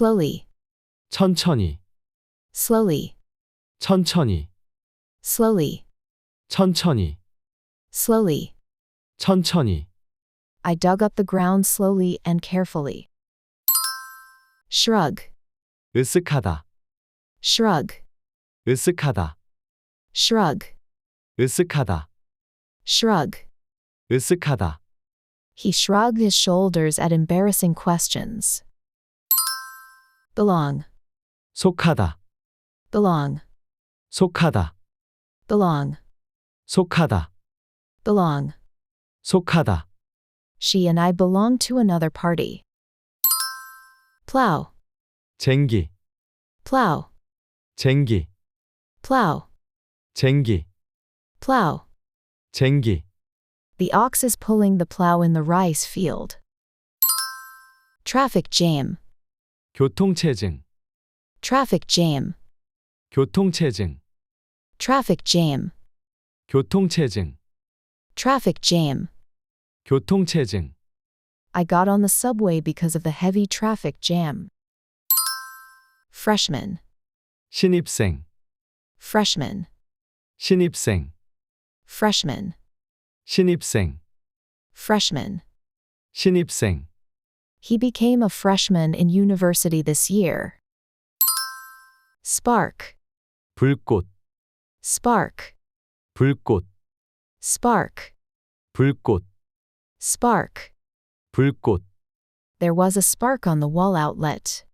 slowly, 천천히, slowly, 천천히, slowly, 천천히, slowly. 천천히. I dug up the ground slowly and carefully. Shrug, 으쓱하다, shrug, 으쓱하다, shrug, 으쓱하다, shrug. 으쓱하다. He shrugged his shoulders at embarrassing questions. Belong, 속하다, belong, 속하다, belong, 속하다, belong. 속하다. She and I belong to another party. Plow, 쟁기, plow, 쟁기, plow, 쟁기, plow. 쟁기. The ox is pulling the plow in the rice field. Traffic jam, 교통체증, traffic jam, 교통체증, traffic jam, 교통체증, traffic jam. 교통체증. I got on the subway because of the heavy traffic jam. Freshman, 신입생, freshman, 신입생, freshman, 신입생, freshman. 신입생. He became a freshman in university this year. Spark, 불꽃, spark, 불꽃, spark, 불꽃, spark. 불꽃. There was a spark on the wall outlet.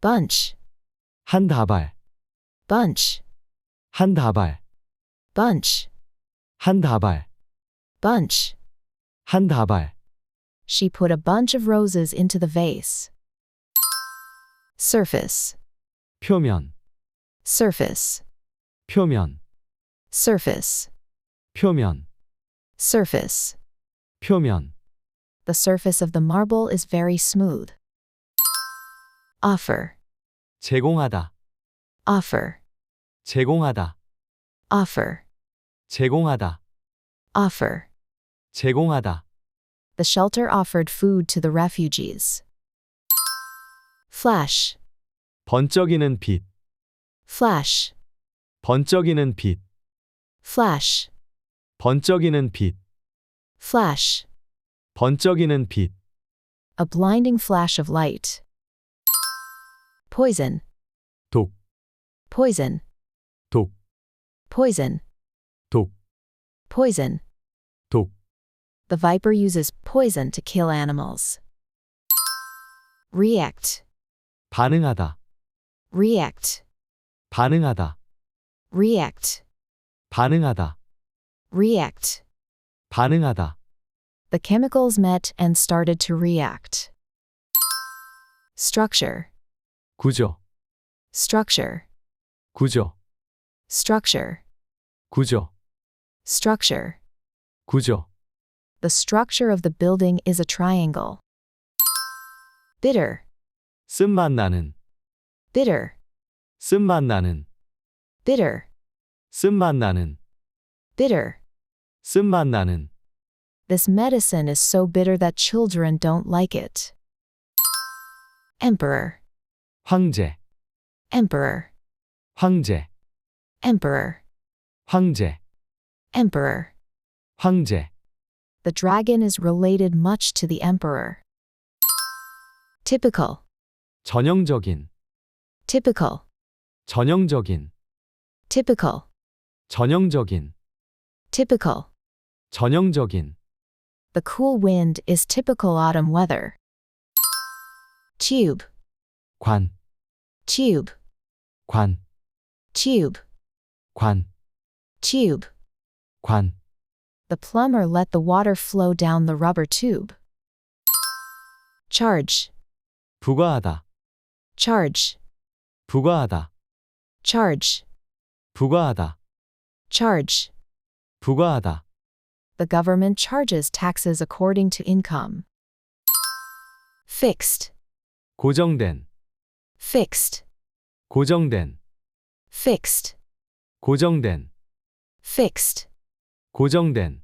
Bunch, 한 다발, bunch, 한 다발, bunch, 한 다발, bunch. 한 다발. She put a bunch of roses into the vase. Surface, 표면, surface, 표면, surface, 표면, surface. 표면. The surface of the marble is very smooth. Offer, 제공하다, offer, 제공하다, offer, 제공하다, offer. 제공하다. The shelter offered food to the refugees. Flash, 번쩍이는 빛, flash, 번쩍이는 빛, flash, 번쩍이는 빛, flash. 번쩍이는 빛. A blinding flash of light. Poison, 독, poison, 독, poison, 독, poison. 독. The viper uses poison to kill animals. React, 반응하다, react, 반응하다, react, 반응하다, react. 반응하다. The chemicals met and started to react. Structure, 구조, structure, 구조, structure, 구조, structure. 구조. The structure of the building is a triangle. Bitter, 쓴맛 나는, bitter, 쓴맛 나는, bitter, 쓴맛 나는, bitter. 쓴맛 나는. This medicine is so bitter that children don't like it. Emperor, 황제, emperor, 황제, emperor, 황제, emperor. 황제. The dragon is related much to the emperor. Typical, 전형적인, typical, 전형적인, typical, 전형적인, typical. 전형적인. The cool wind is typical autumn weather. Tube, 관, tube, 관, tube, 관, tube. 관. The plumber let the water flow down the rubber tube. Charge, 부과하다, charge, 부과하다, charge, 부과하다, charge. 부과하다. The government charges taxes according to income. Fixed, 고정된, fixed, 고정된, fixed, 고정된, fixed. 고정된.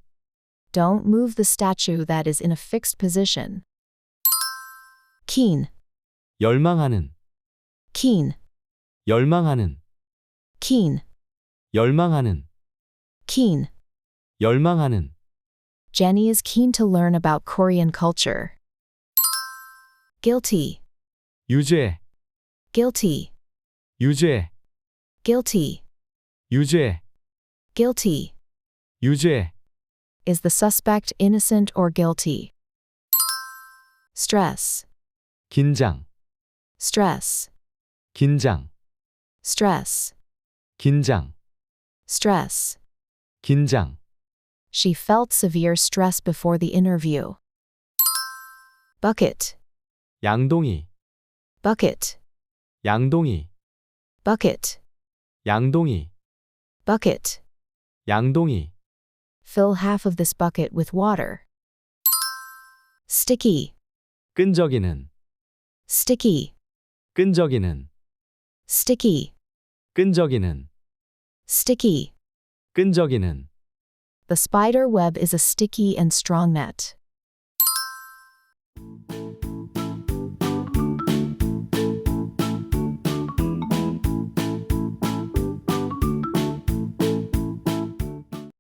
Don't move the statue that is in a fixed position. Keen, 열망하는, keen, 열망하는, keen, 열망하는, keen. 열망하는. Jenny is keen to learn about Korean culture. Guilty, 유죄, guilty, 유죄, guilty, 유죄, guilty. 유죄. Is the suspect innocent or guilty? Stress, 긴장, stress, 긴장, stress, 긴장, stress. 긴장. She felt severe stress before the interview. Bucket, 양동이, bucket, 양동이, bucket, 양동이, bucket. 양동이. Fill half of this bucket with water. Sticky, 끈적이는, sticky, 끈적이는, sticky, 끈적이는, sticky. 끈적이는. The spider web is a sticky and strong net.